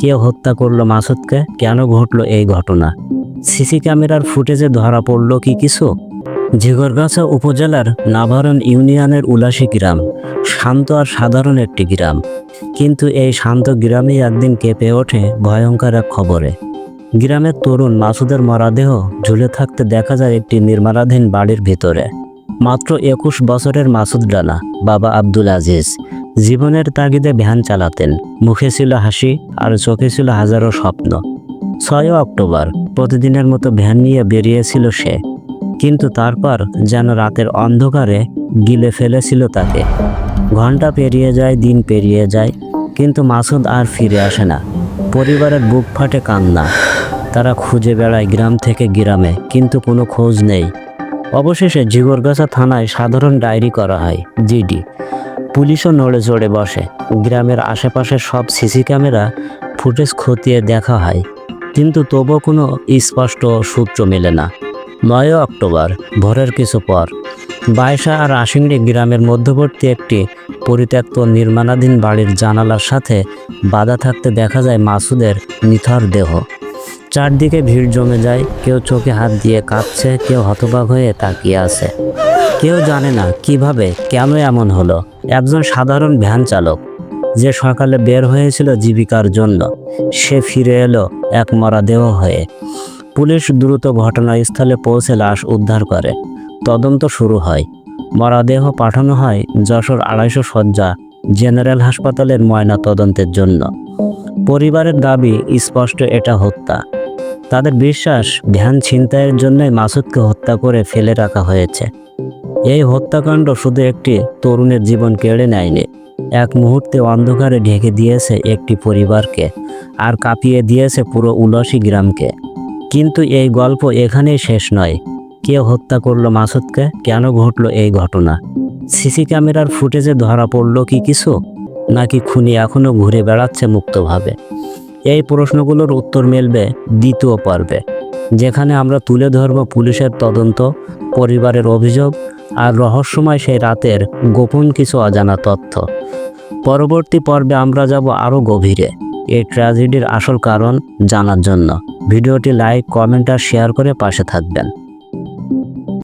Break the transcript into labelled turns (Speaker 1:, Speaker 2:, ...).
Speaker 1: কে হত্যা করল মাসুদকে? কেন ঘটলো এই ঘটনা? সিসি ক্যামেরার ফুটেজে ধরা পড়ল কি কিছু? ঝিগরগাছা উপজেলার নাভারণ ইউনিয়নের উলাসী গ্রাম, শান্ত আর সাধারণ একটি গ্রাম। কিন্তু এই শান্ত গ্রামেই একদিন কেঁপে ওঠে ভয়ঙ্কর এক খবরে। গ্রামের তরুণ মাসুদের মরাদেহ ঝুলে থাকতে দেখা যায় একটি নির্মাণাধীন বাড়ির ভিতরে। মাত্র একুশ বছরের মাসুদ রানা, বাবা আব্দুল আজিজ জীবনের তাগিদে ভ্যান চালাতেন। মুখে ছিল হাসি আর চোখে ছিল হাজারো স্বপ্ন। ছয় অক্টোবর, প্রতিদিনের মতো ভ্যান নিয়ে বেরিয়েছিল সে। কিন্তু তারপর যেন রাতের অন্ধকারে গিলে ফেলেছিল তাকে। ঘণ্টা পেরিয়ে যায়, দিন পেরিয়ে যায়, কিন্তু মাসুদ আর ফিরে আসে না। পরিবারের বুক ফাটে কান্না। তারা খুঁজে বেড়ায় গ্রাম থেকে গ্রামে, কিন্তু কোনো খোঁজ নেই। অবশেষে জিগরগাছা থানায় সাধারণ ডায়েরি করা হয়, জিডি। পুলিশও নড়ে চড়ে বসে। গ্রামের আশেপাশের সব সিসি ক্যামেরা ফুটেজ খতিয়ে দেখা হয়। কিন্তু তবুও কোনো স্পষ্ট সূত্র মেলে না। নয় অক্টোবর, ভোরের কিছু পর। বাইশা আর আশিংড়ি গ্রামের মধ্যবর্তী একটি পরিত্যক্ত নির্মাণাধীন বাড়ির জানালার সাথে বাধা থাকতে দেখা যায় মাসুদের নিথর দেহ। চারদিকে ভিড় জমে যায়, কেউ চোখে হাত দিয়ে কাঁপছে, কেউ হতবাক হয়ে তাকিয়ে আছে। কেউ জানে না কীভাবে, কেন এমন হলো। একজন সাধারণ ভ্যান চালক, যে সকালে বের হয়েছিল জীবিকার জন্য, সে ফিরে এলো এক মরাদেহ হয়ে। পুলিশ দ্রুত ঘটনাস্থলে পৌঁছে লাশ উদ্ধার করে। তদন্ত শুরু হয়। মরাদেহ পাঠানো হয় যশোর আড়াইশো শয্যা জেনারেল হাসপাতালের ময়না তদন্তের জন্য। পরিবারের দাবি, স্পষ্ট, এটা হত্যা। তাদের বিশ্বাস ধ্যান ছিনতাইয়ের জন্যই মাসুদকে হত্যা করে ফেলে রাখা হয়েছে। এই হত্যাকাণ্ড শুধু একটি তরুণের জীবন কেড়ে নেয়নি, এক মুহূর্তে অন্ধকারে ঢেকে দিয়েছে একটি পরিবারকে আর কাঁপিয়ে দিয়েছে পুরো উলসী গ্রামকে। কিন্তু এই গল্প এখানেই শেষ নয়। কে হত্যা করল মাসুদকে? কেন ঘটল এই ঘটনা? সিসি ক্যামেরার ফুটেজে ধরা পড়ল কি কিছু? নাকি খুনি এখনও ঘুরে বেড়াচ্ছে মুক্তভাবে? এই প্রশ্নগুলোর উত্তর মিলবে দ্বিতীয় পর্বে, যেখানে আমরা তুলে ধরব পুলিশের তদন্ত, পরিবারের অভিযোগ আর রহস্যময় সেই রাতের গোপন কিছু অজানা তথ্য। পরবর্তী পর্বে আমরা যাব আরও গভীরে, এই ট্র্যাজেডির আসল কারণ জানার জন্য। ভিডিওটি লাইক, কমেন্ট আর শেয়ার করে পাশে থাকবেন।